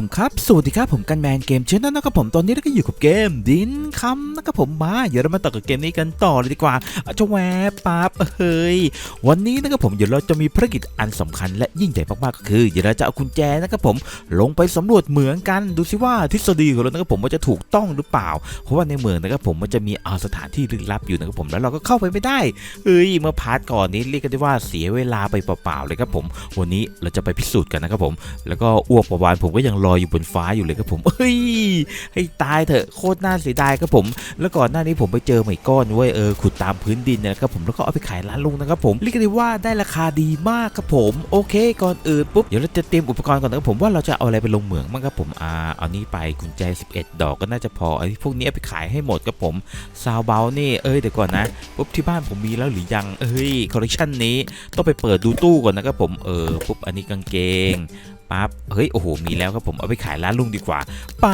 ผมครับ สวัสดีครับผมกันแมนเกมเชนนั่นนะครับผมตอนนี้เราก็อยู่กับเกมดินคำนะครับผมมาเดี๋ยวเรามาต่อกับเกมนี้กันต่อเลยดีกว่าอจะแวปั๊บเฮ้ยวันนี้นะครับผมเดี๋ยวเราจะมีภารกิจอันสำคัญและยิ่งใหญ่มากๆก็คือ เดี๋ยวเราจะเอากุญแจนะครับผมลงไปสำรวจเหมืองกันดูซิว่าทฤษฎีของเรานะครับผมว่าจะถูกต้องหรือเปล่า เพราะว่าในเหมืองนะครับผมมันจะมีอาสถานที่ลึกลับอยู่นะครับผมแล้วเราก็เข้าไปไม่ได้เอ้ยเมื่อพาร์ทก่อนนี้เรียกกันได้ว่าเสียเวลาไปเปล่าๆเลยครับผม วันนี้เราจะไปพิสูจน์กันนะครับผม แล้วก็อ้วกประวานผมก็ยังลอยอยู่บนฟ้าอยู่เลยครับผมเฮ้ยให้ตายเถอะโคตรน่าเสียดายครับผม แล้วก่อนหน้านี้ผมไปเจอใหม่ก้อนเว้ยเออขุดตามพื้นดินนะครับผมแล้วก็เอาไปขายร้านลุงนะครับผมเรียกได้ว่าได้ราคาดีมากครับผมโอเค ก่อนอื่นปุ๊บเดี๋ยวเราจะเตรียมอุปกรณ์ก่อนนะครับผมว่าเราจะเอาอะไรไปลงเหมืองบ้างครับผมอ่าเอานี้ไปกุญแจ 11 ดอกก็น่าจะพอไอ้พวกนี้เอาไปขายให้หมดครับผมซาวเบลนี่เอ้ยเดี๋ยวก่อนนะปุ๊บที่บ้านผมมีแล้วหรือยังเอ้ยคอลเลคชันนี้ต้องไปเปิดดูตู้ก่อนนะครับผมเออปุ๊บอันนี้กางเกง ปั๊บเฮ้ยโอ้โหมีแล้วครับผมเอาไปขายร้านลุงดีกว่า ไป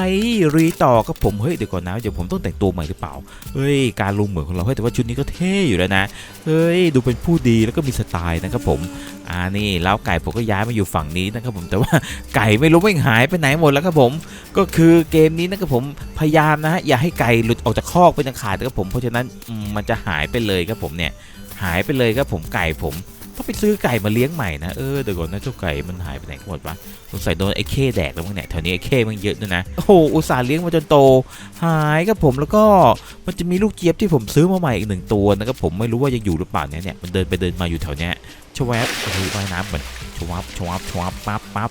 รีต่อครับผมเฮ้ยเดี๋ยวก่อนนะเดี๋ยวผมต้องแต่งตัวใหม่หรือเปล่าเฮ้ยการลุงเหมือนของเราเฮ้ยแต่ว่าชุดนี้ก็เท่อยู่แล้วนะเฮ้ยดูเป็นผู้ดีแล้วก็มีสไตล์นะครับผมอ่านี่แล้วไก่ผมก็ย้ายมาอยู่ฝั่งนี้นะครับผมแต่ว่าไก่ไม่รู้ไม่หายไปไหนหมดแล้วครับผม ก็คือเกมนี้นะครับผมพยายามนะฮะอย่าให้ไก่หลุดออกจากคอกไปทางขาดนะครับผมเพราะฉะนั้นมันจะหายไปเลยครับผมเนี่ยหายไปเลยครับผมไก่ผม ต้องไปซื้อไก่มาเลี้ยงใหม่นะเออเดี๋ยวก่อนนะเจ้าไก่มันหายไปไหนหมดวะสงสัยโดนไอ้เข้แดกแล้วมั้งเนี่ยแถวนี้ไอ้เข้มันเยอะด้วยนะโอ้โหอุตส่าห์เลี้ยงมาจนโต หายครับผมแล้วก็มันจะมีลูกเจี๊ยบที่ผมซื้อมาใหม่อีกหนึ่งตัวนะครับผมไม่รู้ว่ายังอยู่หรือเปล่าเนี่ยเนี่ยมันเดินไปเดินมาอยู่แถวเนี้ยชวบโอ้โหว่ายน้ำเหมือนชวับชวับชวับปั๊บปั๊บ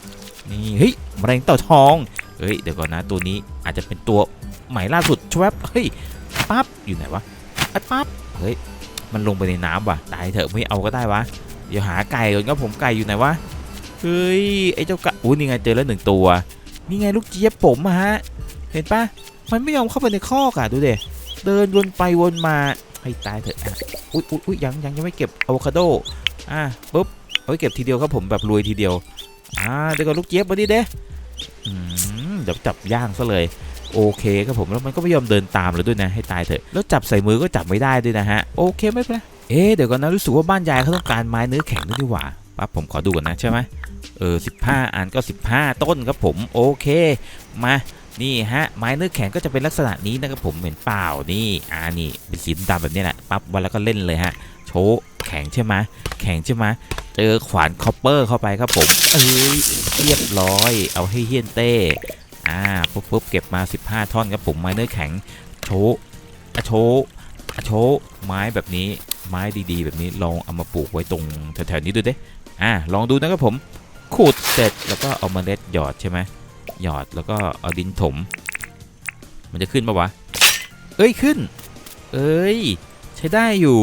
นี่เฮ้ยแมลงเต่าทองเฮ้ยเดี๋ยวก่อนนะตัวนี้อาจจะเป็นตัวใหม่ล่าสุดชวับเฮ้ยปั๊บอยู่ไหนวะอะปั๊บเฮ้ยมันลงไปในน้ำว่ะตายเถอะไม่เอาก็ได้วะ เดี๋ยวหาไก่ก่อนครับผมไก่อยู่ไหนวะ เฮ้ยไอ้เจ้าไก่อุ้ยนี่ไงเจอแล้วหนึ่งตัว นี่ไงลูกเจี๊ยบผมอะฮะ เห็นปะมันไม่ยอมเข้าไปในคอกอะดูเดเดินวนไปวนมาให้ตายเถอะอุ้ยอุ้ยอุ้ยยังยังยังไม่เก็บอะโวคาโด อะปุ๊บเอาไว้เก็บทีเดียวครับผมแบบรวยทีเดียว อ่าเดี๋ยวก่อนลูกเจี๊ยบมาดิเด้เดี๋ยวจับย่างซะเลยโอเคครับผมแล้วมันก็ไม่ยอมเดินตามเราด้วยนะให้ตายเถอะแล้วจับใส่มือก็จับไม่ได้ด้วยนะฮะโอเคไม่เป็นไร เอ๊เดี๋ยวก่อนนะรู้สึกว่าบ้านยายเขาต้องการไม้เนื้อแข็งด้วยดีกว่าปั๊บผมขอดูก่อนนะใช่ไหมเออ15อันก็ 15 ต้นครับผมโอเค มานี่ฮะไม้เนื้อแข็งก็จะเป็นลักษณะนี้นะครับผมเห็นเปล่านี่อ่านี่เป็นสีดำแบบนี้แหละปั๊บวันแล้วก็เล่นเลยฮะโชว์แข็งใช่ไหมแข็งใช่ไหมเจอขวานคอปเปอร์เข้าไปครับผมเอ้ยเรียบร้อย เอาให้เฮียนเต้อ่าปุ๊บปุ๊บเก็บมา 15 ท่อนครับผมไม้เนื้อแข็งโชว์อะโชว์อะโชว์ไม้แบบนี้ ไม้ดีๆ แบบนี้ลองเอามาปลูกไว้ตรงแถวๆนี้ดูดิอ่าลองดูนะครับผมขุดเสร็จแล้วก็เอามาเมล็ดหยอดใช่ไหมหยอดแล้วก็เอาดินถม มันจะขึ้นปะวะ เอ้ยขึ้น เอ้ย ใช้ได้อยู่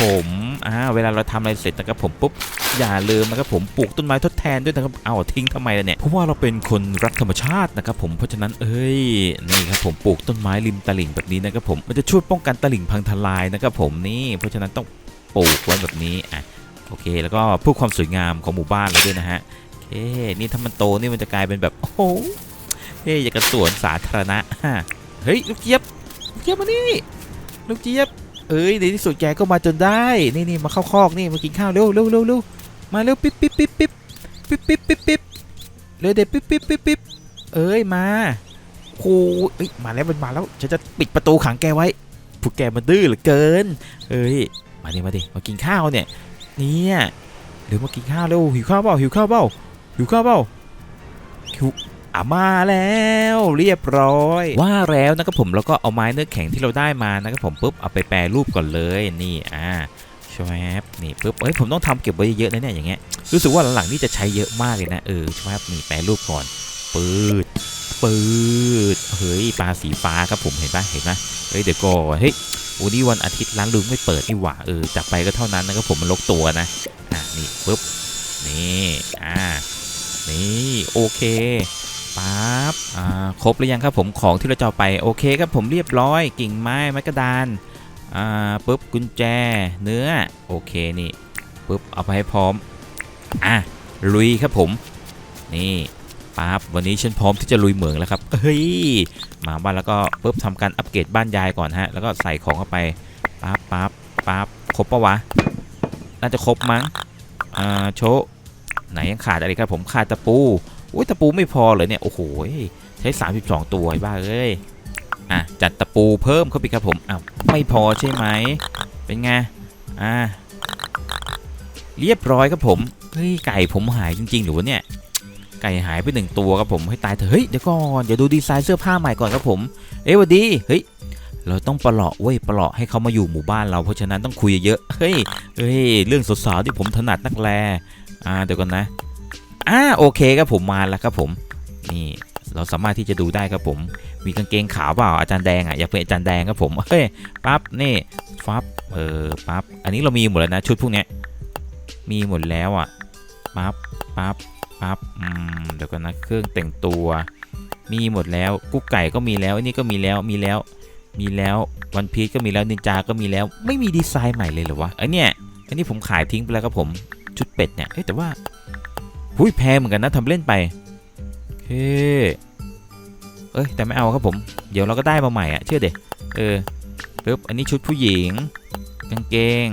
ผมอ่าเวลาเราทำอะไรเสร็จนะครับผมปุ๊บอย่าลืมนะครับผมปลูกต้นไม้ทดแทนด้วยนะครับเอาทิ้งทำไมล่ะเนี่ยเพราะว่าเราเป็นคนรักธรรมชาตินะครับผมเพราะฉะนั้นเอ้ยนี่ครับผมปลูกต้นไม้ริมตลิ่งแบบนี้นะครับผมมันจะช่วยป้องกันตลิ่งพังทลายนะครับผมนี่เพราะฉะนั้นต้องปลูกไว้แบบนี้อะโอเค แล้วก็เพื่อความสวยงามของหมู่บ้านเราด้วยนะฮะโอเคนี่ถ้ามันโตนี่มันจะกลายเป็นแบบโอ้โหเฮ้ยอยากับสวนสาธารณะฮะเฮ้ยลูกเจี๊ยบลูกเจี๊ยบมานี่ลูกเจี๊ยบ เอ้ยในที่สุดแกก็มาจนได้ นี่นี่มาเข้าคอกนี่มากินข้าวเร็วเร็วเร็วเร็วมาเร็วปิ๊บปิ๊บปิ๊บปิ๊บปิ๊บปิ๊บปิ๊บปิ๊บเร็วเด็ดปิ๊บปิ๊บปิ๊บปิ๊บเอ้ยมาโอ้ยเอ้ยมาแล้วมันมาแล้วฉันจะปิดประตูขังแกไว้พวกแกมันดื้อเหลือเกิน เอ้ยมาดิมาดิมากินข้าวเนี่ยเนี่ยเร็วมากินข้าวเร็วหิวข้าวเปล่าหิวข้าวเปล่าหิวข้าวเปล่าหิว อะมาแล้วเรียบร้อย ว่าแล้วนะครับผมแล้วก็เอาไม้เนื้อแข็งที่เราได้มานะครับผมปุ๊บเอาไปแปรรูปก่อนเลยนี่อ่าชวบนี่ปุ๊บเอ้ยผมต้องทำเก็บไว้เยอะๆนะเนี่ยอย่างเงี้ยรู้สึกว่าหลังๆนี่จะใช้เยอะมากเลยนะเออชวบนี่แปรรูปก่อนปืดปืดเฮ้ยปลาสีฟ้าครับผมเห็นปะเห็นปะเฮ้ยเดี๋ยวก่อนเฮ้ยโอ้นี่วันอาทิตย์ร้านลุงไม่เปิดนี่หว่าเออจับไปก็เท่านั้นนะครับผมมันลกตัวนะอะนี่ปุ๊บนี่อ่านี่โอเค ปั๊บอ่าครบหรือยังครับผมของที่เราจะเอาไปโอเคครับผมเรียบร้อยกิ่งไม้ไม้กระดานอ่าปุ๊บกุญแจเนื้อโอเคนี่ปุ๊บเอาไปให้พร้อมอะลุยครับผมนี่ปั๊บวันนี้ฉันพร้อมที่จะลุยเหมืองแล้วครับเฮ้ยมาบ้านแล้วก็ปุ๊บทำการอัปเกรดบ้านยายก่อนฮะแล้วก็ใส่ของเข้าไปปั๊บปั๊บปั๊บครบปะวะน่าจะครบมั้งอ่าโชไหนยังขาดอะไรครับผมขาดตะปู อุ้ยตะปูไม่พอเลยเนี่ยโอ้โหใช้ 32 ตัวไอ้บ้าเอ้ยอะจัดตะปูเพิ่มเข้าไปครับผมอ้าวไม่พอใช่ไหมเป็นไงอ่าเรียบร้อยครับผมเฮ้ยไก่ผมหายจริงๆหรือวะเนี่ยไก่หายไปหนึ่งตัวครับผมให้ตายเถอะเฮ้ยเดี๋ยวก่อนเดี๋ยวดูดีไซน์เสื้อผ้าใหม่ก่อนครับผม เอ้วัดดีเฮ้ยเราต้องประหลาะเว้ยประหลาะให้เขามาอยู่หมู่บ้านเราเพราะฉะนั้นต้องคุยเยอะเฮ้ยเฮ้ยเรื่องสาวๆที่ผมถนัดนักแลอ่าเดี๋ยวก่อนนะ อ่าโอเคครับผมมาแล้วครับผมนี่เราสามารถที่จะดูได้ครับผม มีกางเกงขาวเปล่าอาจารย์แดงอะอยากเป็นอาจารย์แดงครับผมเฮ้ยปั๊บนี่ฟับเออปั๊บอันนี้เรามีหมดแล้วนะชุดพวกเนี้ยมีหมดแล้วอะปั๊บปั๊บปั๊บอืมเดี๋ยวกันนะเครื่องแต่งตัว มีหมดแล้วกุ๊กไก่ก็มีแล้วอันนี้ก็มีแล้วมีแล้วมีแล้ววันพีชก็มีแล้วนินจาก็มีแล้วไม่มีดีไซน์ใหม่เลยเหรอวะไอเนี่ยอันนี้ผมขายทิ้งไปแล้วครับผมชุดเป็ดเนี่ยเอ้ยแต่ว่า หุยแพงเหมือนกันนะทำเล่นไปเฮ้เอ้ยแต่ไม่เอาครับผม เดี๋ยวเราก็ได้มาใหม่อะเชื่อเด็เออปึ๊บอันนี้ชุดผู้หญิง กางเกง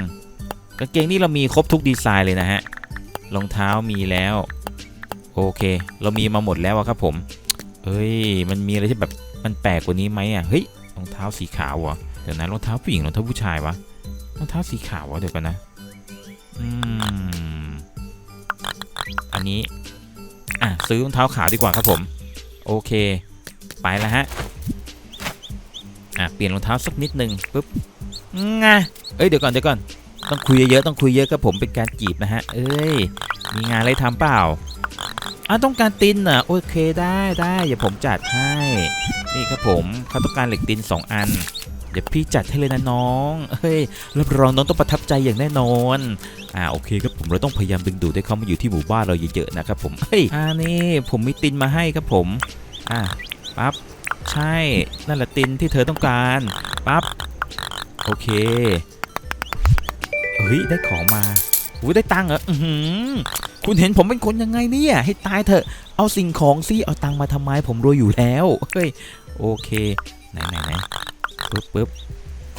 กางเกงนี่เรามีครบทุกดีไซน์เลยนะฮะรองเท้ามีแล้ว โอเค เรามีมาหมดแล้วครับผมเฮ้ยมันมีอะไรที่แบบมันแปลกกว่านี้ไหมอะเฮ้ยรองเท้าสีขาวเหรอเดี๋ยวนะรองเท้าผู้หญิงรองเท้าผู้ชายวะรองเท้าสีขาววะเดี๋ยวกันนะอืม อันนี้ อะ ซื้อรองเท้าขาวดีกว่าครับผม โอเค ไปแล้วฮะ อะ เปลี่ยนรองเท้าสักนิดนึงปุ๊บงะเอ้ย เดี๋ยวก่อน เดี๋ยวก่อน ต้องคุยเยอะๆ ต้องคุยเยอะครับผมเป็นการจีบนะฮะ เอ้ย มีงานอะไรทำเปล่าอะต้องการตินเหรอะโอเคได้ได้เดี๋ยวผมจัดให้ นี่ครับผมเขาต้องการเหล็กติน 2 อัน เดี๋ยวพี่จัดให้เลยนะน้อง เฮ้ยรับรองน้องต้องประทับใจอย่างแน่นอน อ่าโอเคครับผมเราต้องพยายามดึงดูดให้เขามาอยู่ที่หมู่บ้านเราเยอะๆนะครับผม เฮ้ย อ่านี่ผมมีตินมาให้ครับผม อ่าปั๊บ ใช่ นั่นแหละตินที่เธอต้องการ ปั๊บ โอเค เฮ้ย ได้ของมาอุ้ยได้ตังค์เหรออือคุณเห็นผมเป็นคนยังไงเนี่ย ให้ตายเถอะ เอาสิ่งของสิ เอาตังค์มาทำไมผมรวยอยู่แล้ว เฮ้ย โอเค ไหนไหนไหน ปึ๊บปึ๊บ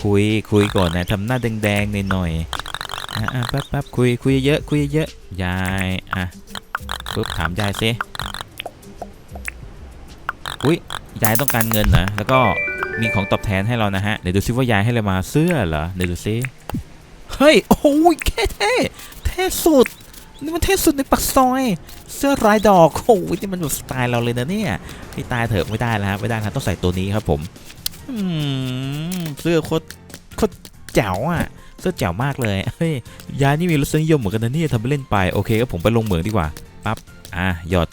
คุยคุยก่อนนะทำหน้าแดงๆหน่อยๆอะอะแป๊บแป๊บคุยคุยเยอะคุยเยอะยายอะปึ๊บถามยายซิอุ้ยยายต้องการเงินนะแล้วก็มีของตอบแทนให้เรานะฮะเดี๋ยวดูซิว่ายายให้อะไรมาเสื้อเหรอเดี๋ยวดูซิเฮ้ยโอ้ยแค่เท่เท่สุดนี่มันเท่สุดในปักซอย เสื้อลายดอกโอ้ยนี่มันแบบสไตล์เราเลยนะเนี่ยนี่ตายเถอะไม่ได้แล้วครับไม่ได้ครับต้องใส่ตัวนี้ครับผม เสื้อโคตรโคตรแจ๋วอะ เสื้อแจ๋วมากเลย เฮ้ย ยายนี่มีรสนิยมเหมือนกันนะเนี่ยทำไปเล่นไป โอเคครับผมไปลงเหมืองดีกว่า ปั๊บ อะ หยอด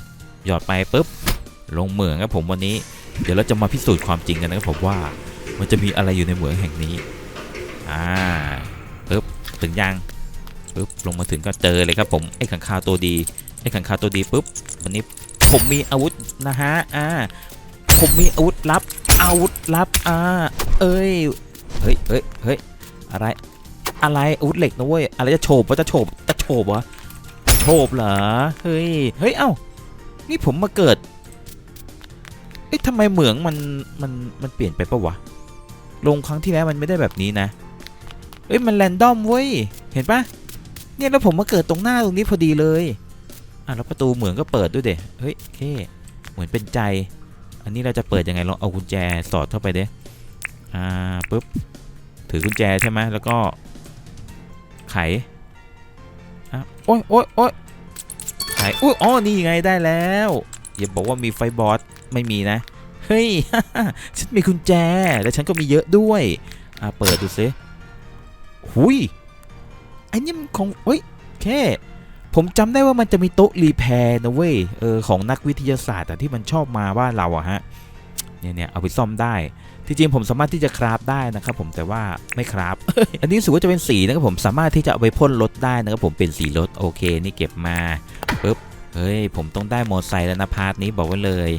หยอดไปปุ๊บ ลงเหมืองครับผมวันนี้ เดี๋ยวเราจะมาพิสูจน์ความจริงกันนะครับผมว่า มันจะมีอะไรอยู่ในเหมืองแห่งนี้ อ่า ปุ๊บ ถึงยังปุ๊บ ลงมาถึงก็เจอเลยครับผม ไอ้ขังคาวตัวดี ไอ้ขังคาวตัวดีปุ๊บ วันนี้ผมมีอาวุธนะฮะ อ่า ผมมีอาวุธลับ อาวุธลับ อ่า เอ้ย เฮ้ยเฮ้ยเฮ้ยอะไร อะไร อาวุธเหล็กนะเว้ย อะไรจะโฉบวะจะโฉบ จะโฉบวะโฉบเหรอ เฮ้ย เฮ้ย เอ้า นี่ผมมาเกิด เอ้ยทำไมเหมืองมัน มัน มันเปลี่ยนไปปะวะ ลงครั้งที่แล้วมันไม่ได้แบบนี้นะ เอ้ย มันแรนดอมเว้ย เห็นปะเนี่ยแล้วผมมาเกิดตรงหน้าตรงนี้พอดีเลย อะแล้วประตูเหมือนก็เปิดด้วยเด็เฮ้ยโอเคเหมือนเป็นใจ อันนี้เราจะเปิดยังไงลองเอากุญแจสอดเข้าไปเด้อ่าปุ๊บถือกุญแจใช่ไหมแล้วก็ไขอะโอ้ยโอ้ยโอ้ยไขอุ้ยอ๋อนี่ไงได้แล้วอย่าบอกว่ามีไฟบอสไม่มีนะเฮ้ยฉันมีกุญแจและฉันก็มีเยอะด้วยอะเปิดดูซิหุยอ้นี่มันของเฮ้ยแค่ ผมจำได้ว่ามันจะมีโต๊ะรีแพร์นะเว้ยเออของนักวิทยาศาสตร์อะที่มันชอบมาบ้านเราอะฮะเนี่ยเนี่ยเอาไปซ่อมได้ ที่จริงผมสามารถที่จะคราฟได้นะครับผมแต่ว่าไม่คราฟอันนี้รู้สึกว่าจะเป็นสีนะครับผมสามารถที่จะเอาไปพ่นรถได้นะครับผมเป็นสีรถโอเคนี่เก็บมาปึ๊บเฮ้ยผมต้องได้มอไซค์แล้วนะพาร์ทนี้บอกไว้เลย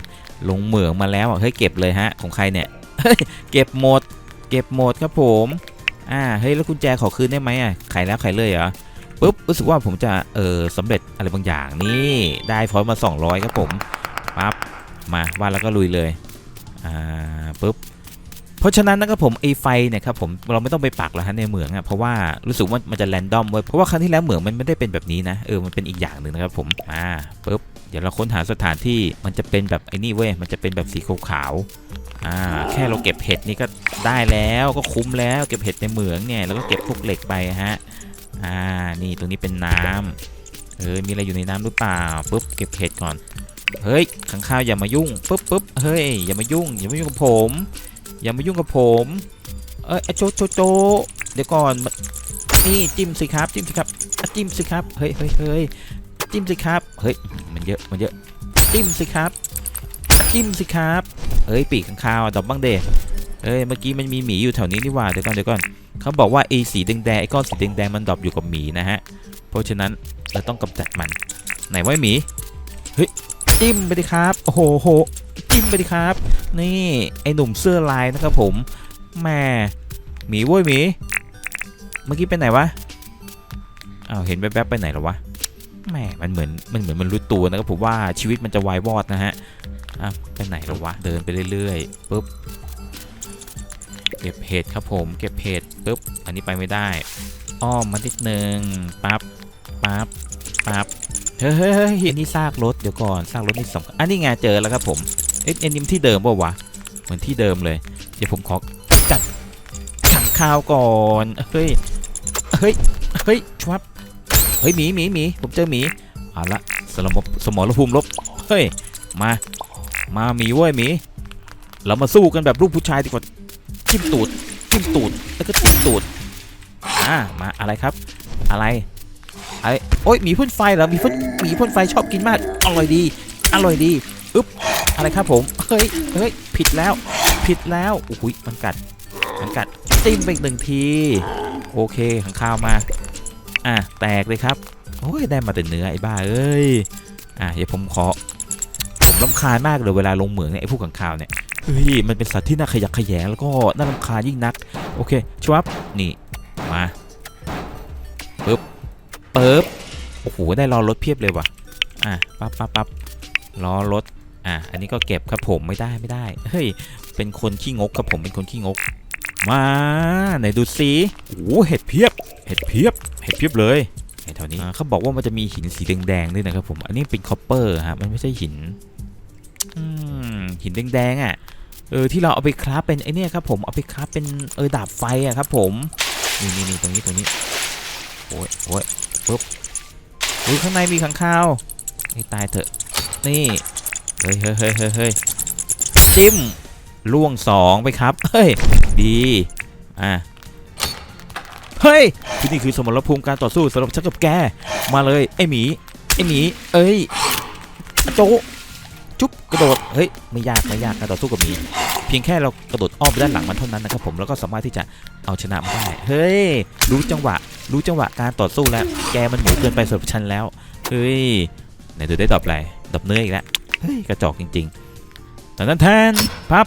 ลงเหมืองมาแล้วเฮ้ยเก็บเลยฮะของใครเนี่ยเฮ้ยเก็บหมด เก็บหมดครับผมอ่าเฮ้ยแล้วกุญแจขอคืนได้ไหมอะขายแล้วขายเลยเหรอ ปุ๊บรู้สึกว่าผมจะเออสำเร็จอะไรบางอย่างนี่ได้พอยมา 200 ครับผมปั๊บมาว่าแล้วก็ลุยเลยอ่าปุ๊บเพราะฉะนั้นนะครับผมไอไฟเนี่ยครับผมเราไม่ต้องไปปักแล้วฮะในเหมืองอะเพราะว่ารู้สึกว่ามันจะแรนดอมเว้ยเพราะว่าครั้งที่แล้วเหมืองมันไม่ได้เป็นแบบนี้นะเออมันเป็นอีกอย่างหนึ่งนะครับผมอ่าปุ๊บเดี๋ยวเราค้นหาสถานที่มันจะเป็นแบบไอ้นี่เว้ยมันจะเป็นแบบสีขาวๆอ่าแค่เราเก็บเห็ดนี่ก็ได้แล้วก็คุ้มแล้วเก็บเห็ดในเหมืองเนี่ยแล้วก็เก็บพวกเหล็กไปฮะ อ่า นี่ตรงนี้เป็นน้ำเออมีอะไรอยู่ในน้ำหรือเปล่าปุ๊บเก็บเห็ดก่อน เฮ้ยขังข้าวอย่ามายุ่งปุ๊บปุ๊บเฮ้ยอย่ามายุ่งอย่ามายุ่งกับผม อย่ามายุ่งกับผม เอ้ยโจโจโจเดี๋ยวก่อนมานี่จิ้มสิครับจิ้มสิครับจิ้มสิครับเฮ้ยเฮ้ยเฮ้ยจิ้มสิครับเฮ้ยมันเยอะมันเยอะจิ้มสิครับจิ้มสิครับเฮ้ยปีกข้างคาวดอกบ้างเด เฮ้ยเมื่อกี้มันมีหมีอยู่แถวนี้นี่ว่าเดี๋ยวก่อนเดี๋ยวก่อนเขาบอกว่าไอ้สีแดงๆไอ้ก้อนสีแดงๆมันดรอปอยู่กับหมีนะฮะเพราะฉะนั้นเราต้องกำจัดมัน ไหนว่าหมีเฮ้ยจิ้มไปดิครับโอ้โหโหจิ้มไปดิครับ นี่ไอหนุ่มเสื้อลายนะครับผมแหม่หมีโว้ยหมี เมื่อกี้ไปไหนวะอ้าวเห็นแวบๆไปไหนแล้ววะแหม่มันเหมือนมันเหมือนมันรู้ตัวนะครับผมว่าชีวิตมันจะวายวอดนะฮะอะไปไหนแล้ววะเดินไปเรื่อยๆปุ๊บ เก็บเห็ดครับผม เก็บเห็ดปุ๊บ อันนี้ไปไม่ได้ อ้อมมานิดนึงปั๊บปั๊บปั๊บเฮ้ยเฮ้ยเฮ้ยอันนี้ซากรถเดี๋ยวก่อนซากรถนี่สองอันนี้ไงเจอแล้วครับผมเอ๊ะเอ็นนิมที่เดิมป่าวะเหมือนที่เดิมเลย เดี๋ยวผมขอจัดขังข้าวก่อนเฮ้ยเฮ้ยเฮ้ยชวับเฮ้ยหมีหมีหมีผมเจอหมีเอาละสมบสมรภูมิลบเฮ้ยมามาหมีเว้ยหมีเรามาสู้กันแบบลูกผู้ชายดีกว่า จิ้มตูดจิ้มตูดแล้วก็จิ้มตูดอ่ามาอะไรครับ อะไรอะไรโอ้ยมีพ่นไฟเหรอมีพ่นมีพ่นไฟชอบกินมากอร่อยดี อร่อยดีอึ๊บอะไรครับผมเฮ้ยเฮ้ยผิดแล้ว ผิดแล้วโอ้ยมันกัดมันกัดจิ้มไปหนึ่งทีโอเคขังข้าวมาอะแตกเลยครับโอ้ยได้มาแต่เนื้อไอ้บ้าเอ้ยอะเดี๋ยวผมขอผมรำคาญมากเลยเวลาลงเหมืองเนี่ยไอ้พวกขังข้าวเนี่ย เฮ้ยมันเป็นสัตว์ที่น่าขยักขยแยงแล้วก็น่ารำคาญยิ่งนัก โอเคชวับนี่มาปึ๊บปึ๊บโอ้โหได้รอรถเพียบเลยว่ะอะปั๊บปั๊บปั๊บรอรถอะอันนี้ก็เก็บครับผมไม่ได้ไม่ได้เฮ้ยเป็นคนขี้งกครับผมเป็นคนขี้งก มาไหนดูซิโอ้เห็ดเพียบเห็ดเพียบเห็ดเพียบเลยไอ้เท่านี้อ่าเขาบอกว่ามันจะมีหินสีแดงๆด้วยนะครับผมอันนี้เป็นคอปเปอร์ฮะมันไม่ใช่หิน หินแดงๆอะเออที่เราเอาไปคราฟเป็นไอเนี่ยครับผมเอาไปคราฟเป็นเออดาบไฟอะครับผมนี่นี่นี่ตรงนี้ตรงนี้โอ้ยโอ้ยปุ๊บอุ้ยข้างในมีขังคาวให้ตายเถอะนี่เฮ้ยเฮ้ยเฮ้ยเฮ้ยเฮ้ยจิ้มล่วงสองไปครับเฮ้ยดีอะเฮ้ยที่นี่คือสมรภูมิการต่อสู้สำหรับฉันกับแกมาเลยไอหมีไอหมีเอ้ยโจะ จุ๊บกระโดดเฮ้ยไม่ยากไม่ยากการต่อสู้กับหมีเพียงแค่เรากระโดดอ้อมไปด้านหลังมันเท่านั้นนะครับผมแล้วก็สามารถที่จะเอาชนะมันได้เฮ้ยรู้จังหวะ รู้จังหวะการต่อสู้แล้วแกมันหมูเกินไปสำหรับฉันแล้วเฮ้ยไหนดูได้ดอบอะไรดอบเนื้ออีกแล้วเฮ้ยกระจอกจริงๆแต่นั้นแทนพับ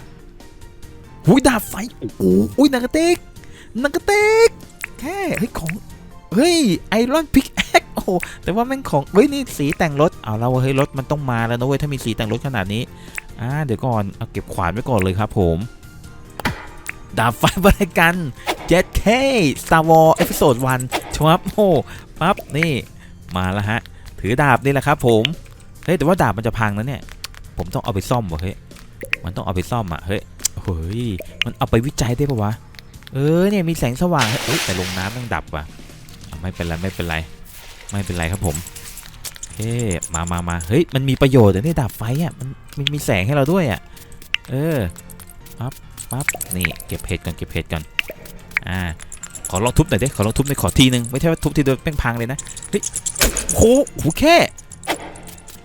หุยดาบไฟโอ้โหอุ้ยนังกระติกนังกระติกแค่เฮ้ยของเฮ้ยไอรอนพิกแโอ้โหแต่ว่าแม่งของเฮ้ยนี่สีแต่งรถเอาแล้วเฮ้ยรถมันต้องมาแล้วนะเว้ยถ้ามีสีแต่งรถขนาดนี้อ่าเดี๋ยวก่อนเอาเก็บขวานไว้ก่อนเลยครับผมดาบไฟบริกัน 7K Star Wars Episode 1ชัวบโอ้ปั๊บนี่มาแล้วฮะ ถือดาบนี่แหละครับ ผมเฮ้ยแต่ว่าดาบมันจะพังนะเนี่ย ผมต้องเอาไปซ่อมวะเฮ้ยมันต้องเอาไปซ่อมอะเฮ้ยเฮ้ยมันเอาไปวิจัยได้ปะวะเออเนี่ยมีแสงสว่างเฮ้ยแต่ลงน้ำต้องดับว่ะไม่เป็นไรไม่เป็นไร ไม่เป็นไรครับผมเฮ้มามามาเฮ้ย มันมีประโยชน์แต่นี่ดาบไฟอะ มันมันมีแสงให้เราด้วยอะ เออ ปั๊บ ปั๊บ นี่เก็บเพชรก่อนเก็บเพชรก่อน อ่า ขอลองทุบหน่อยดิ ขอลองทุบในขอทีนึง ไม่ใช่ว่าทุบทีเดียวแป้งพังเลยนะ เฮ้ยโหโหแค่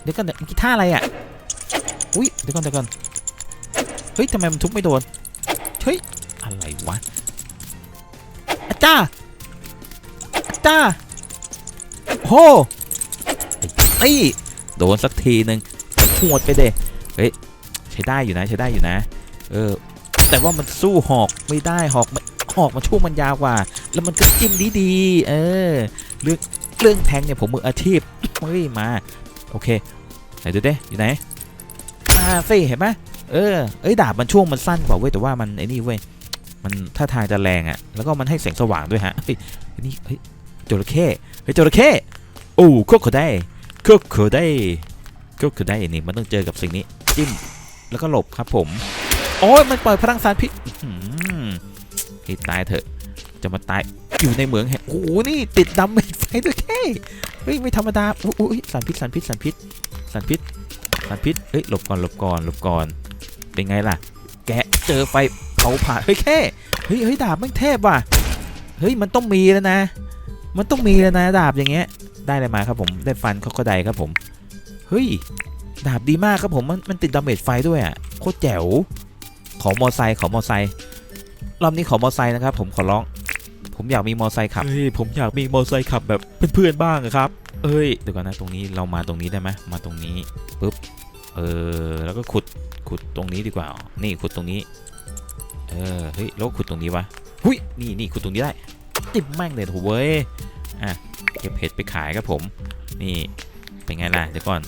เดี๋ยวก่อนเดี๋ยวเมื่อกี้ท่าอะไรอะ อุ้ย เดี๋ยวก่อนเดี๋ยวก่อน เฮ้ยทำไมมันทุบไม่โดน เฮ้ย อะไรวะอาจ้าอาจ้า โหไอ้ยโดนสักทีหนึ่งหวดไปเด้เฮ้ยใช้ได้อยู่นะใช้ได้อยู่นะ เออ แต่ว่ามันสู้หอกไม่ได้หอกมันหอกมันช่วงมันยาวกว่า แล้วมันก็จิ้มดีๆเออเรื่องเรื่องแทงเนี่ยผมมืออาชีพเฮ้ยมาโอเคไหนดูเดิอยู่ไหนอาสิเห็นไหมเออเอ้ยดาบมันช่วงมันสั้นกว่าเว้ยแต่ว่ามันไอ้นี่เว้ยมันท่าทางจะแรงอะ่ะแล้วก็มันให้แสงสว่างด้วยฮะเฮ้ยนี่เฮ้ยจระเข้เฮ้ยจระเข้ อ้โคโคได้โคโคได้โคโคได้นี่มันต้องเจอกับสิ่งนี้จิ้มแล้วก็หลบครับผม โอ้ยมันปล่อยพลังสารพิษอื้อหือให้ตายเถอะ จะมาตายอยู่ในเหมืองแห่งโอ้โหนี่ติดดำไฟด้วยแค่เฮ้ยไม่ธรรมดาอุ้ยอุ้ยสารพิษสารพิษสารพิษสารพิษสารพิษเฮ้ยหลบก่อนหลบก่อนหลบก่อนเป็นไงล่ะ แกเจอไฟเผาผ่านเฮ้ยแค่เฮ้ยเฮ้ยดาบม่งเทพว่ะเฮ้ยมันต้องมีแล้วนะ มันต้องมีแล้วนะดาบอย่างเงี้ย ได้อะไรมาครับผมได้ฟันเขาก็ได้ครับผมเฮ้ยดาบดีมากครับผมมันมันติดดาเมจไฟด้วยอะโคตรแจ๋วขอมอไซค์ขอมอไซค์รอบนี้ขอมอไซค์นะครับ ผมขอร้อง ผมอยากมีมอไซค์ขับเฮ้ยผมอยากมีมอไซค์ขับแบบเพื่อนๆบ้างอะครับ เอ้ยเดี๋ยวก่อนนะตรงนี้เรามาตรงนี้ได้ไหมมาตรงนี้ปุ๊บเออแล้วก็ขุดขุดตรงนี้ดีกว่า นี่ขุดตรงนี้เออเฮ้ยแล้วขุดตรงนี้วะหุยนี่นี่ขุดตรงนี้ได้จิ้มแม่งเลยโถเว้ย อะเก็บเห็ดไปขายครับผม นี่เป็นไงล่ะเดี๋ยวก่อน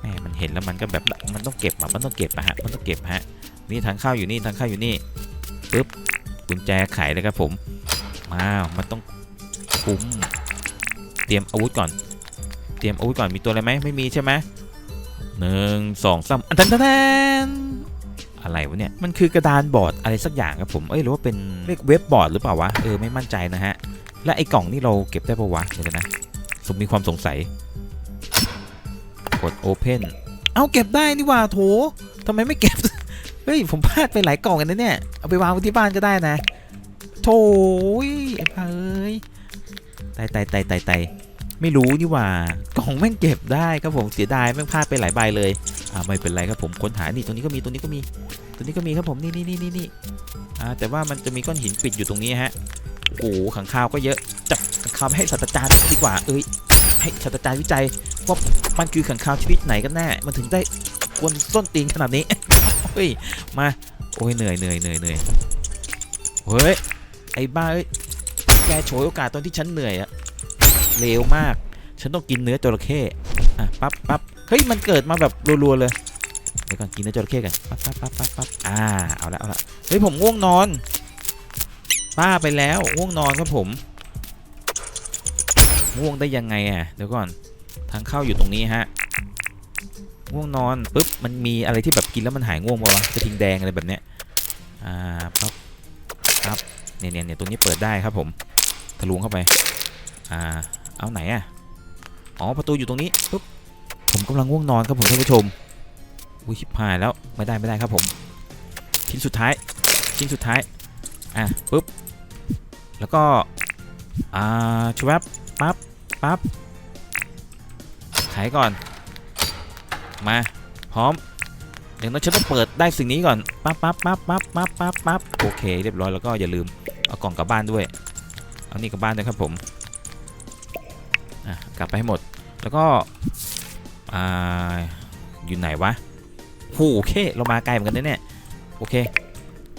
แหมมันเห็นแล้วมันก็แบบมันต้องเก็บอะมันต้องเก็บอะฮะมันต้องเก็บฮะนี่ทางเข้าอยู่นี่ทางเข้าอยู่นี่ปึ๊บกุญแจไขเลยครับผมมามันต้องคุ้มเตรียมอาวุธก่อน เตรียมอาวุธก่อนมีตัวอะไรไหมไม่มีใช่ไหมหนึ่งสองสามอันทันทันทันอะไรวะเนี่ย มันคือกระดานบอร์ดอะไรสักอย่างครับผม เอ้ยหรือว่าเป็นเรียกเว็บบอร์ดหรือเปล่าวะ เออไม่มั่นใจนะฮะ และไอ้กล่องนี่เราเก็บได้ปะวะเดี๋ยวนะสมมีความสงสัย กด Open เอาเก็บได้นี่ว่าโถทำไมไม่เก็บ เฮ้ย ผมพลาดไปหลายกล่องกันนะเนี่ย เอาไปวางไว้ที่บ้านก็ได้นะ โถยไอ้พาเอ้ยตายตายตายตายตายไม่รู้นี่ว่ากล่องแม่งเก็บได้ครับผมเสียดายแม่งพลาดไปหลายใบเลย อ่าไม่เป็นไรครับผมค้นหานี่ตรงนี้ก็มีตรงนี้ก็มีตรงนี้ก็มีครับผมนี่นี่นี่นี่อ่าแต่ว่ามันจะมีก้อนหินปิดอยู่ตรงนี้ฮะ โอ้โหขังข่าวก็เยอะ จับขังข่าวไปให้ศาสตราจารย์ดีกว่า เอ้ย ให้ศาสตราจารย์วิจัยว่ามันคือขังข่าวชนิดไหนกันแน่ มันถึงได้กวนส้นตีนขนาดนี้ เฮ้ย มา โอ้ยเหนื่อยเหนื่อยเหนื่อยเหนื่อยเฮ้ย ไอ้บ้าเอ้ย แกโฉยโอกาสตอนที่ฉันเหนื่อยอะเลวมาก ฉันต้องกินเนื้อจระเข้อะปั๊บปั๊บเฮ้ย มันเกิดมาแบบรัวๆเลย เดี๋ยวก่อนกินเนื้อจระเข้กันปั๊บปั๊บปั๊บปั๊บปั๊บอ่า เอาละเอาละเฮ้ย ผมง่วงนอน ป้าไปแล้วง่วงนอนครับผมง่วงได้ยังไงอะเดี๋ยวก่อนทางเข้าอยู่ตรงนี้ฮะง่วงนอนปุ๊บมันมีอะไรที่แบบกินแล้วมันหายง่วงปะวะกระทิงแดงอะไรแบบเนี้ยอ่าปั๊บปั๊บเนี่ยเนี่ยเนี่ยตรงนี้เปิดได้ครับผมทะลวงเข้าไปอ่าเอาไหนอะอ๋อประตูอยู่ตรงนี้ปุ๊บผมกำลังง่วงนอนครับผมท่านผู้ชมอุ้ยชิบหายแล้วไม่ได้ไม่ได้ครับผมชิ้นสุดท้ายชิ้นสุดท้าย อะปุ๊บ แล้วก็ อ่าชวับปั๊บปั๊บขายก่อน มาพร้อมอย่างนั้นฉันต้องเปิดได้สิ่งนี้ก่อนปั๊บปั๊บปั๊บปั๊บปั๊บปั๊บปั๊บโอเค เรียบร้อยแล้วก็อย่าลืมเอากล่องกลับบ้านด้วยเอานี่กลับบ้านด้วยครับผมอะกลับไปให้หมด แล้วก็อ่าอยู่ไหนวะโอเคเรามาไกลเหมือนกันเนี่ยโอเค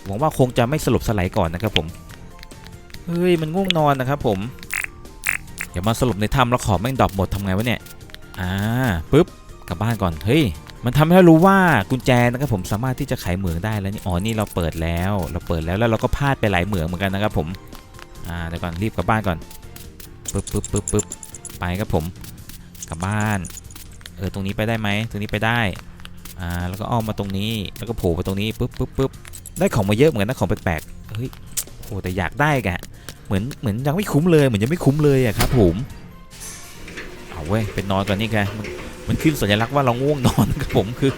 หวังว่าคงจะไม่สลบสลายก่อนนะครับผม เฮ้ยมันง่วงนอนนะครับผมอย่ามาสลบในถ้ำแล้วขอแม่งดรอปหมดทำไงวะเนี่ย อ่าปึ๊บกลับบ้านก่อน เฮ้ย มันทำให้เรารู้ว่ากุญแจนะครับผมสามารถที่จะไขเหมืองได้แล้วนี่ อ๋อ นี่เราเปิดแล้ว เราเปิดแล้วแล้วเราก็พลาดไปหลายเหมืองเหมือนกันนะครับผม อ่าเดี๋ยวก่อนรีบกลับบ้านก่อนปึ๊บปึ๊บปึ๊บปึ๊บไปครับผม กลับบ้าน เออตรงนี้ไปได้ไหมตรงนี้ไปได้ อ่าแล้วก็อ้อมมาตรงนี้ แล้วก็โผล่ไปตรงนี้ปึ๊บปึ๊บปึ๊บ ได้ของมาเยอะเหมือนกันนะของแปลกๆเฮ้ยโอ้แต่อยากได้แกะเหมือนเหมือนยังไม่คุ้มเลยเหมือนยังไม่คุ้มเลยอะครับผมเอาเว้ยเป็นนอนก่อนนี่แกมันมันขึ้นสัญลักษณ์ว่าเราง่วงนอนครับผมคือ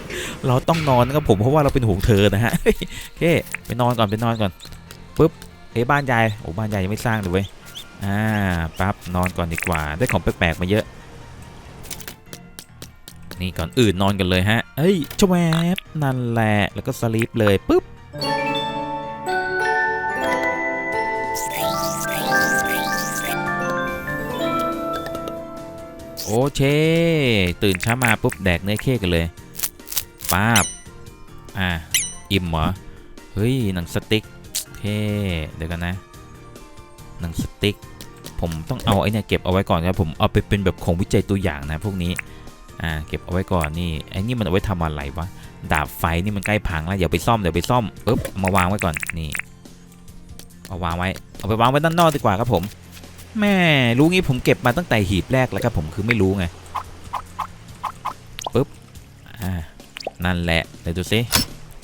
เราต้องนอนนะครับผมเพราะว่าเราเป็นห่วงเธอนะฮะโอเคไปนอนก่อนไปนอนก่อนปุ๊บเอ้ยบ้านยายโอ้บ้านยายยังไม่สร้างเลยเว้ยอ่าปั๊บนอนก่อนดีกว่า ได้ของแปลกๆมาเยอะ นี่ก่อนอื่นนอนกันเลยฮะเฮ้ยชแวบนั่นแหละแล้วก็สลีปเลยปุ๊บ โอเคตื่นเช้ามาปุ๊บแดกเนื้อเค้กกันเลยป้าบ อ่าอิ่มเหรอ เฮ้ย หนังสติ๊กเท่เดี๋ยวกันนะ หนังสติ๊ก ผมต้องเอาไอ้เนี่ยเก็บเอาไว้ก่อนครับ ผมเอาไปเป็นแบบของวิจัยตัวอย่างนะพวกนี้ อ่า เก็บเอาไว้ก่อนนี่ ไอ้นี่มันเอาไว้ทำอะไรวะ ดาบไฟนี่มันใกล้พังแล้วเดี๋ยวไปซ่อมเดี๋ยวไปซ่อมปุ๊บมาวางไว้ก่อนนี่เอาวางไว้เอาไปวางไว้ด้านนอกดีกว่าครับผมแม่รู้งี้ผมเก็บมาตั้งแต่หีบแรกแล้วครับผมคือไม่รู้ไงปุ๊บอ่านั่นแหละเดี๋ยวดูซิ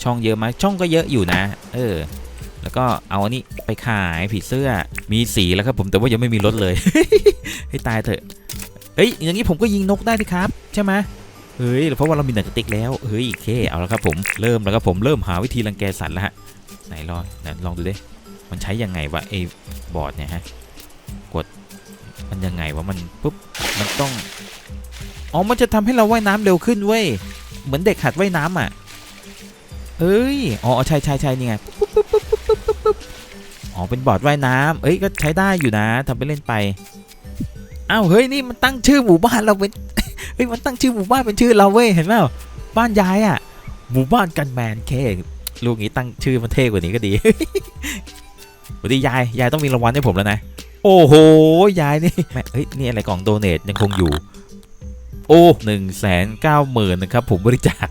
ช่องเยอะไหมช่องก็เยอะอยู่นะ เออ แล้วก็เอาอันนี้ไปขายผีเสื้อมีสีแล้วครับผมแต่ว่ายังไม่มีรถเลยให้ตายเถอะเฮ้ยอย่างนี้ผมก็ยิงนกได้สิครับ ใช่ไหม ฮ้ยเพราะว่าเรามีหนังกระติกแล้วเฮ้ยโอเคเอาแล้วครับผมเริ่มแล้วครับผมเริ่มหาวิธีรังแกสัตว์แล้วฮะไหนลองไหนลองดูดิมันใช้ยังไงวะไอ้บอร์ดเนี่ยฮะกดมันยังไงวะมันปุ๊บมันต้องอ๋อมันจะทำให้เราว่ายน้ำเร็วขึ้นเว้ยเหมือนเด็กหัดว่ายน้ำอะเอ้ยอ๋อใช่ใช่ใช่นี่ไงอ๋อเป็นบอร์ดว่ายน้ำเอ้ยก็ใช้ได้อยู่นะทำไปเล่นไปอ้าวเฮ้ยนี่มันตั้งชื่อหมู่บ้านเราเป็น เฮ้ยมันตั้งชื่อหมู่บ้านเป็นชื่อเราเว้ยเห็นไหมบ้านยายอะหมู่บ้านกันแมนเคลูกนี้ตั้งชื่อมันเท่กว่านี้ก็ดีวัสดียายยายต้องมีรางวัลให้ผมแล้วนะ โอ้โหยายนี่แม่เฮ้ยนี่อะไรกล่องโดเนทยังคงอยู่ โอ้หนึ่งแสนเก้าหมื่นนะครับผมบริจาค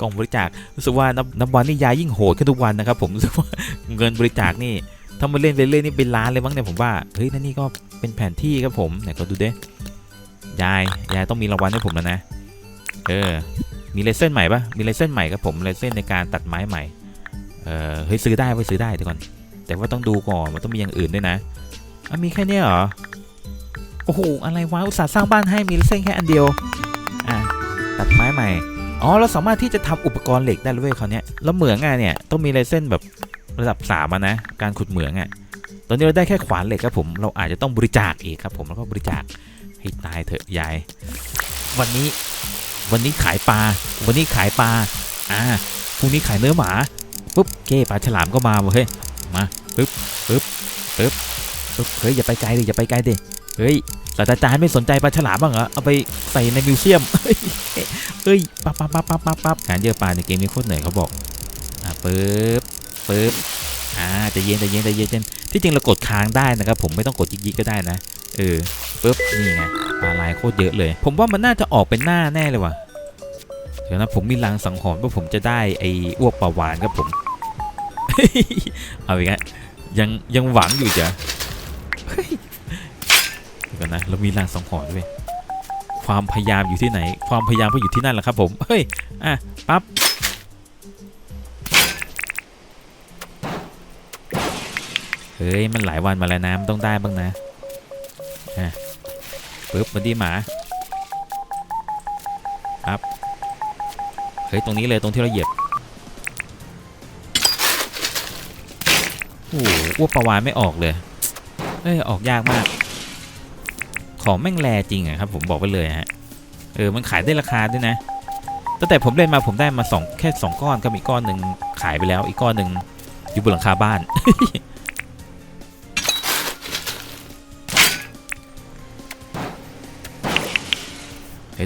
กล่องบริจาครู้สึกว่านับนับวันนี่ยายยิ่งโหดขึ้นทุกวันนะครับผมรู้สึกว่าเงินบริจาคนี่ถ้ามาเล่นเรื่อยนี่เป็นล้านเลยมั้งเนี่ยผมว่าเฮ้ยนั่นนี่ก็เป็นแผนที่ครับผมไหนก็ดูเด้ ยาย ยายต้องมีรางวัลให้ผมแล้วนะ เออ มีเลเส้นใหม่ปะมีเลเส้นใหม่ครับผม เลเส้นในการตัดไม้ใหม่ เออเฮ้ยซื้อได้ไว้ยซื้อได้เดี๋ยวก่อน แต่ว่าต้องดูก่อน มันต้องมีอย่างอื่นด้วยนะอะมีแค่เนี้ยเหรอ โอ้โห อะไรวะ อุตส่าห์สร้างบ้านให้ มีเลเส้นแค่อันเดียว อะ ตัดไม้ใหม่ อ๋อ เราสามารถที่จะทำอุปกรณ์เหล็กได้เลยเว้ยคราเนี้ย แล้วเหมืองอะเนี่ย ต้องมีเลเส้นแบบระดับสามนะ การขุดเหมืองอะ ตอนนี้เราได้แค่ขวานเหล็กครับผม เราอาจจะต้องบริจาคอีกครับผม แล้วก็บริจาค ให้ตายเถอะยาย วันนี้ วันนี้ขายปลา วันนี้ขายปลา อ่า พรุ่งนี้ขายเนื้อหมา ปุ๊บ เก้ปลาฉลามก็มาเว้ยเฮ้ย มา ปึ๊บ ปึ๊บ ปึ๊บ ปึ๊บ เฮ้ย อย่าไปไกลดิ อย่าไปไกลดิ เฮ้ยศาสตราจารย์ไม่สนใจปลาฉลามบ้างเหรอ เอาไปใส่ในมิวเซียม เฮ้ยเฮ้ยปั๊บปั๊บปั๊บปั๊บปั๊บปั๊บการเยอะปลาในเกมนี้โคตรเหนื่อยเขาบอก อ่าปึ๊บ ปึ๊บ อ่าจะเย็นจะเย็นจะเย็นใจเย็นที่จริงเรากดค้างได้นะครับผมไม่ต้องกดยิกๆก็ได้นะ เออปุ๊บนี่ไงปลาลายโคตรเยอะเลย ผมว่ามันน่าจะออกเป็นหน้าแน่เลยว่ะเดี๋ยวนะผมมีลางสังหรณ์ว่าผมจะได้ไอ้อ้วกปลาหวานครับผม เอาอีกแล้วยังยังหวังอยู่จ้ะเดี๋ยวกันนะเรามีลางสังหรณ์ด้วยความพยายามอยู่ที่ไหน ความพยายามก็อยู่ที่นั่นแหละครับผมเฮ้ยอะปั๊บเฮ้ยมันหลายวันมาแล้วนะมันต้องได้บ้างนะ ปึ๊บมาดีหมาครับเฮ้ยตรงนี้เลยตรงที่เราเหยียบโอ้โหอ้วกปลาวานไม่ออกเลยเอ้ยออกยากมาก ของแม่งแรจริงอะครับ ผมบอกไปเลยฮะเออมันขายได้ราคาด้วยนะตั้งแต่ผมเล่นมาผมได้มาสองแค่สองก้อนกับอีกก้อนหนึ่งขายไปแล้ว อีกก้อนหนึ่งอยู่บนหลังคาบ้าน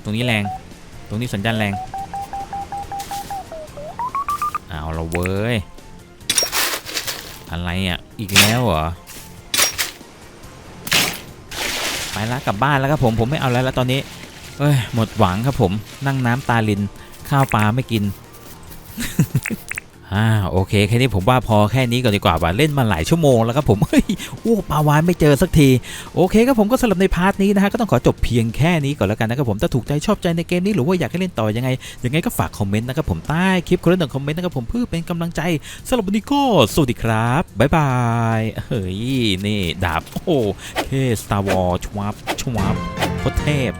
ตรงนี้แรง ตรงนี้สัญญาณแรง เอาละเว้ย อะไรอะ อีกแล้วเหรอ ไปละกลับบ้านแล้วครับผม ผมไม่เอาแล้วแล้วตอนนี้ เอ้ย หมดหวังครับผม นั่งน้ำตาลิน ข้าวปลาไม่กิน อ่าโอเคแค่นี้ผมว่าพอแค่นี้ก่อนดีกว่าว่าเล่นมาหลายชั่วโมงแล้วครับผมเฮ้ยโอ้ปลาวานไม่เจอสักทีโอเคครับผมก็สำหรับในพาร์ทนี้นะฮะก็ต้องขอจบเพียงแค่นี้ก่อนแล้วกันนะครับผมถ้าถูกใจชอบใจในเกมนี้หรือว่าอยากให้เล่นต่อยังไงยังไงก็ฝากคอมเมนต์นะครับผมใต้คลิปคนละหนึ่งคอมเมนต์นะครับผมเพื่อเป็นกำลังใจสำหรับวันนี้ก็สวัสดีครับบ๊ายบายเฮ้ยนี่ดาบโอ้เท่สตาร์วอร์ชวับชวับโคตรเทพ